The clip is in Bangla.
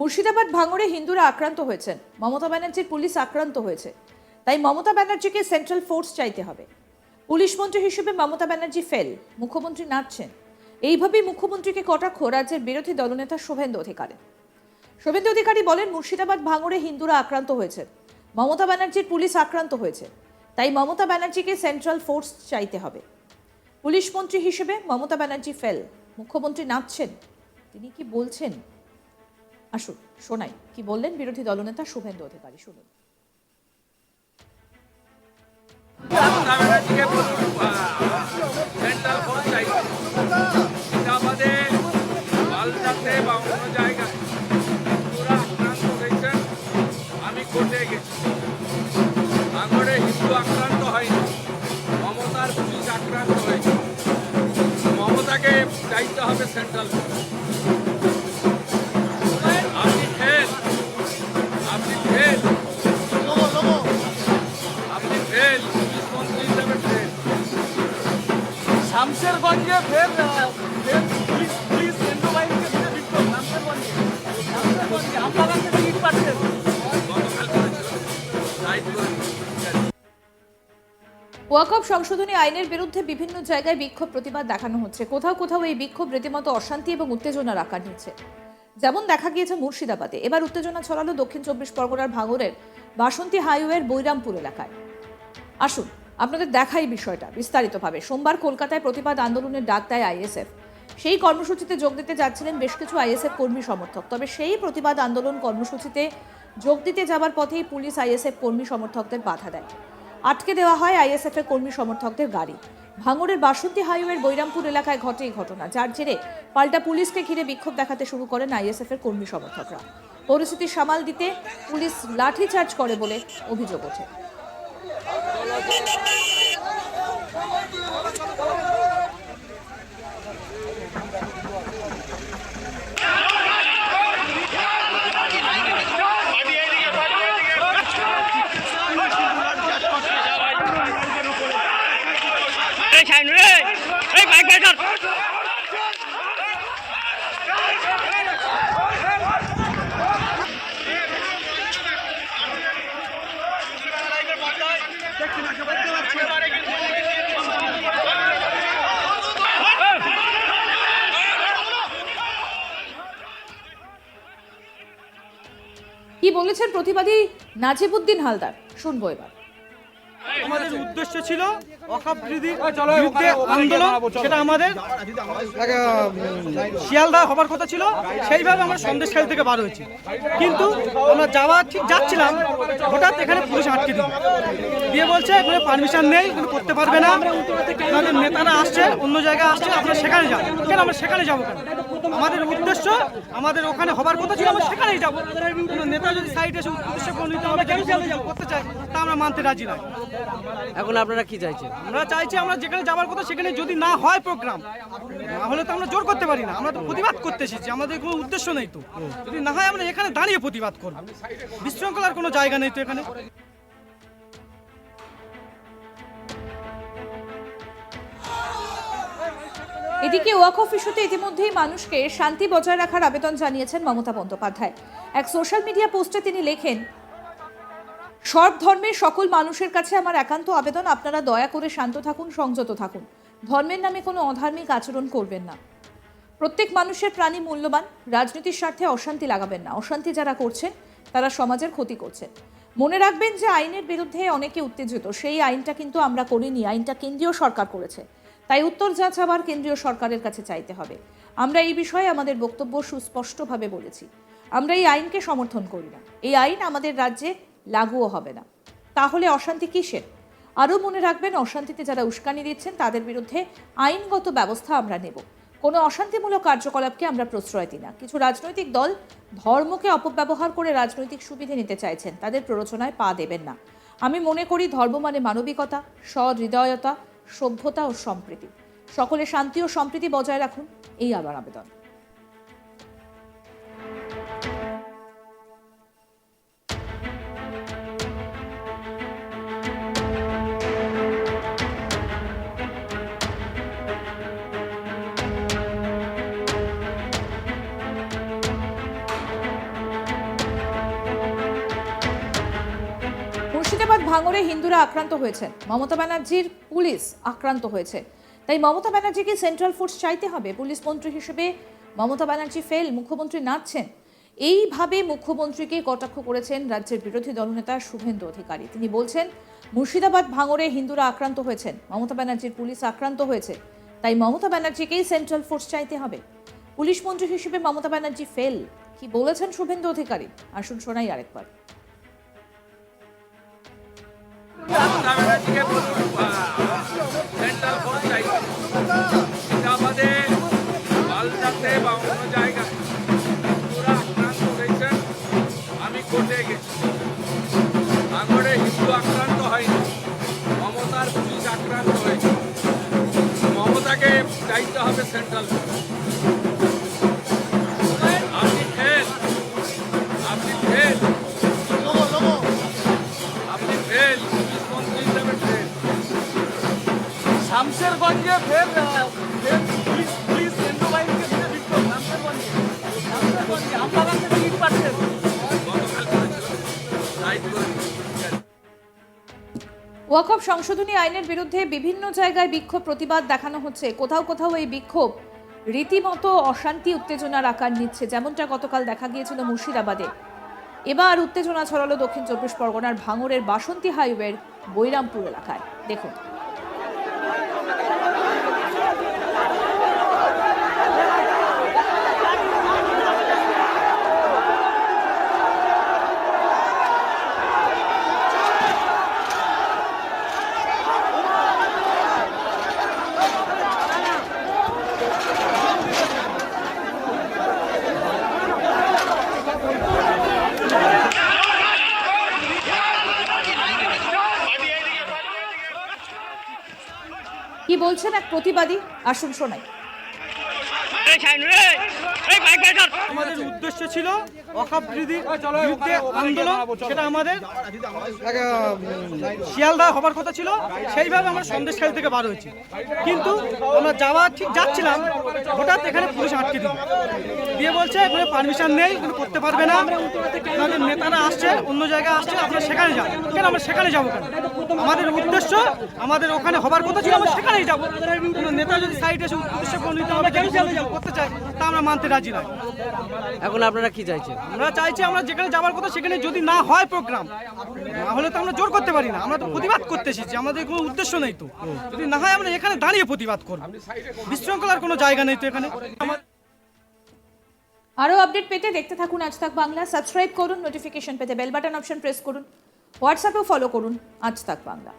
মুর্শিদাবাদ ভাঙড়ে হিন্দুরা আক্রান্ত হয়েছেন। মমতা ব্যানার্জির পুলিশ আক্রান্ত হয়েছে। তাই মমতা ব্যানার্জিকে সেন্ট্রাল ফোর্স চাইতে হবে। পুলিশ মন্ত্রী হিসেবে মমতা ব্যানার্জি ফেল। মুখ্যমন্ত্রী নাচছেন। এইভাবেই মুখ্যমন্ত্রীকে কটাক্ষ রাজ্যের বিরোধী দলনেতা শুভেন্দু অধিকারী। শুভেন্দু অধিকারী বলেন, মুর্শিদাবাদ ভাঙড়ে হিন্দুরা আক্রান্ত হয়েছে। মমতা ব্যানার্জির পুলিশ আক্রান্ত হয়েছে। তাই মমতা ব্যানার্জিকে সেন্ট্রাল ফোর্স চাইতে হবে। পুলিশ মন্ত্রী হিসেবে মমতা ব্যানার্জি ফেল। মুখ্যমন্ত্রী নাচছেন। তিনি কি বলছেন? আসুন, শোনাই। কি বললেন বিরোধী দলনেতা শুভেন্দু অধিকারী? শুনুন। বা আক্রান্ত আক্রান্ত হয়নি মমতার আক্রান্ত হয়েছে। মমতাকে চাইতে হবে সেন্ট্রাল ফের কেন্দ্র আপনারা থেকে ইট পাচ্ছেন ওয়াকফ সংশোধনী আইনের বিরুদ্ধে বিভিন্ন জায়গায় বিক্ষোভ প্রতিবাদ দেখানো হচ্ছে। কোথাও কোথাও এই বিক্ষোভ রীতিমতো অশান্তি এবং উত্তেজনার আকার নিচ্ছে। যেমন দেখা গিয়েছে মুর্শিদাবাদে। এবার উত্তেজনা ছড়ালো দক্ষিণ চব্বিশ পরগনার ভাঙড়ের বাসন্তী হাইওয়ের বৈরামপুর এলাকায়। আসুন আপনাদের দেখাই বিষয়টা বিস্তারিতভাবে। সোমবার কলকাতায় প্রতিবাদ আন্দোলনের ডাক দেয় আইএসএফ। সেই কর্মসূচিতে যোগ দিতে যাচ্ছিলেন বেশ কিছু আইএসএফ কর্মী সমর্থক। তবে সেই প্রতিবাদ আন্দোলন কর্মসূচিতে যোগ দিতে যাবার পথেই পুলিশ আইএসএফ কর্মী সমর্থকদের বাধা দেয়। আটকে দেওয়া হয় আইএসএফ এর কর্মী সমর্থকদের গাড়ি। ভাঙড়ের বাসন্তী হাইওয়ের বৈরামপুর এলাকায় ঘটে এই ঘটনা, যার জেরে পাল্টা পুলিশকে ঘিরে বিক্ষোভ দেখাতে শুরু করেন আইএসএফ এর কর্মী সমর্থকরা। পরিস্থিতি সামাল দিতে পুলিশ লাঠিচার্জ করে বলে অভিযোগ ওঠে। এই সাইন রে এই বাইক বলেছেন প্রতিবাদী নাজিবুদ্দিন হালদার। শুনব এবার। আমাদের উদ্দেশ্য ছিল বিরুদ্ধে আন্দোলন সেটা আমাদের আহ, শিয়ালদা হবার কথা ছিল সেইভাবে আমরা সন্দেশখালী থেকে বার হয়েছি। কিন্তু আমরা যাওয়া ঠিক যাচ্ছিলাম হঠাৎ এখানে পুলিশ আটকে দিল। দিয়ে বলছে এখানে পারমিশন নেই এখানে করতে পারবে না। আমাদের নেতারা আসছে অন্য জায়গায় আসছে আপনারা সেখানে যান। কেন আমরা সেখানে যাব কেন? আমাদের উদ্দেশ্য আমাদের ওখানে হবার কথা ছিল আমরা সেখানেই যাব। নেতা যদি সাইডে এসে উদ্দেশ্য করতে চাই তা আমরা মানতে রাজি নয়। এখন আপনারা কি চাইছেন? আমরা চাইছি আমরা যেখানে যাওয়ার কথা সেখানে যদি না হয় প্রোগ্রাম না হলে তো আমরা জোর করতে পারি না। আমরা তো প্রতিবাদ করতে এসেছি, আমাদের কোনো উদ্দেশ্য নেই তো। যদি না হয় আমরা এখানে দাঁড়িয়ে প্রতিবাদ করব। বিশৃঙ্খলার কোনো জায়গা নেই তো এখানে। এদিকে ওয়াকফ ইস্যুতে ইতিমধ্যেই মানুষকে শান্তি বজায় রাখার আবেদন জানিয়েছেন মমতা বন্দ্যোপাধ্যায়। এক সোশ্যাল মিডিয়া পোস্টে তিনি লেখেন সব ধর্মের সকল মানুষের কাছে আমার একান্ত আবেদন। আপনারা দয়া করে শান্ত থাকুন, সংযত থাকুন। ধর্মের নামে কোনো অধার্মিক আচরণ করবেন না। প্রত্যেক মানুষের প্রাণী মূল্যবান। রাজনীতির স্বার্থে অশান্তি লাগাবেন না। অশান্তি যারা করছেন, তারা সমাজের ক্ষতি করছেন। মনে রাখবেন যে আইনের বিরুদ্ধে অনেকে উত্তেজিত। সেই আইনটা কিন্তু আমরা করিনি। আইনটা কেন্দ্রীয় সরকার করেছে। তাই উত্তর যা চাবার কেন্দ্রীয় সরকারের কাছে চাইতে হবে। আমরা এই বিষয়ে আমাদের বক্তব্য সুস্পষ্টভাবে বলেছি। আমরা এই আইনকে সমর্থন করি না। এই আইন আমাদের রাজ্যে লাগুও হবে না। তাহলে অশান্তি কিসের? আরও মনে রাখবেন, অশান্তিতে যারা উস্কানি দিচ্ছেন, তাদের বিরুদ্ধে আইনগত ব্যবস্থা আমরা নেব। কোনো অশান্তিমূলক কার্যকলাপকে আমরা প্রশ্রয় দিই না। কিছু রাজনৈতিক দল ধর্মকে অপব্যবহার করে রাজনৈতিক সুবিধে নিতে চাইছেন। তাদের প্ররোচনায় পা দেবেন না। আমি মনে করি ধর্ম মানে মানবিকতা, সহৃদয়তা, সভ্যতা ও সম্প্রীতি। সকলে শান্তি ও সম্প্রীতি বজায় রাখুন। এই আমার আবেদন। ভাঙড়ে হিন্দুরা আক্রান্ত হয়েছেন মমতা ব্যানার্জির পুলিশ আক্রান্ত হয়েছে। তাই মমতা ব্যানার্জিকে সেন্ট্রাল ফোর্স চাইতে হবে। পুলিশ মন্ত্রী হিসেবে মমতা ব্যানার্জি ফেল মুখ্যমন্ত্রী নাচছেন। এইভাবে মুখ্যমন্ত্রীকে কটাক্ষ করেছেন রাজ্যের বিরোধী দলনেতা শুভেন্দু অধিকারী। তিনি বলছেন, মুর্শিদাবাদ ভাঙড়ে হিন্দুরা আক্রান্ত হয়েছেন। মমতা ব্যানার্জির পুলিশ আক্রান্ত হয়েছে। তাই মমতা ব্যানার্জিকেই সেন্ট্রাল ফোর্স চাইতে হবে। পুলিশ মন্ত্রী হিসেবে মমতা ব্যানার্জি ফেল কি বলেছেন শুভেন্দু অধিকারী? আসুন শোনাই আরেকবার। মমতা ব্যানার্জিকে সেন্ট্রাল ফোর্স চাই মুর্শিদাবাদে মালদাতে বা অন্য জায়গায় হিন্দুরা আক্রান্ত হয়েছেন আমি কোর্টে গেছি ভাঙড়ে হিন্দু আক্রান্ত হয়নি মমতার পুলিশ আক্রান্ত হয়েছে মমতাকে চাইতে হবে সেন্ট্রাল ফোর্স ওয়াকফ সংশোধনী আইনের বিরুদ্ধে বিভিন্ন জায়গায় বিক্ষোভ প্রতিবাদ দেখানো হচ্ছে। কোথাও কোথাও এই বিক্ষোভ রীতিমতো অশান্তি, উত্তেজনার আকার নিচ্ছে, যেমনটা গতকাল দেখা গিয়েছিল মুর্শিদাবাদে। এবার উত্তেজনা ছড়ালো দক্ষিণ চব্বিশ পরগনার ভাঙড়ের বাসন্তী হাইওয়ের বৈরামপুর এলাকায়। দেখুন। কি বলছেন এক প্রতিবাদী? আসুন শোনাই। আমাদের উদ্দেশ্য ছিল অকাপ বিরুদ্ধে আন্দোলন, সেটা আমাদের শিয়ালদা হবার কথা ছিল, সেইভাবে আমরা সন্দেশখালী থেকে বার হয়েছি। কিন্তু আমরা যাওয়া ঠিক যাচ্ছিলাম, হঠাৎ এখানে পুলিশ আটকে দিল। দিয়ে বলছে, এখানে পারমিশন নেই এখানে করতে পারবে না। আমাদের নেতারা আসছে, অন্য জায়গায় আসছে আপনারা সেখানে যান কেন আমরা সেখানে যাব কেন? আমাদের উদ্দেশ্য, আমাদের ওখানে হবার কথা ছিল, আমরা সেখানেই যাব। নেতা যদি সাইডে এসে উদ্দেশ্য প্রণীত হবে কেন করতে চাই তা আমরা মানতে রাজি নয়। এখন আপনারা কি চাইছেন? আমরা চাইছি আমরা যেখানে যাওয়ার কথা সেখানে যদি না হয় প্রোগ্রাম না হলে তো আমরা জোর করতে পারি না। আমরা তো প্রতিবাদ করতে এসেছি আমাদের কোনো উদ্দেশ্য নেই তো। যদি না হয় আমরা এখানে দাঁড়িয়ে প্রতিবাদ করব। বিশৃঙ্খলার কোনো জায়গা নেই তো এখানে। আমার- আরও আপডেট পেতে দেখতে থাকুন আজ তাক বাংলা। সাবস্ক্রাইব করুন নোটিফিকেশন পেতে বেল বাটন অপশন প্রেস করুন। হোয়াটসঅ্যাপেও ফলো করুন আজ তাক বাংলা।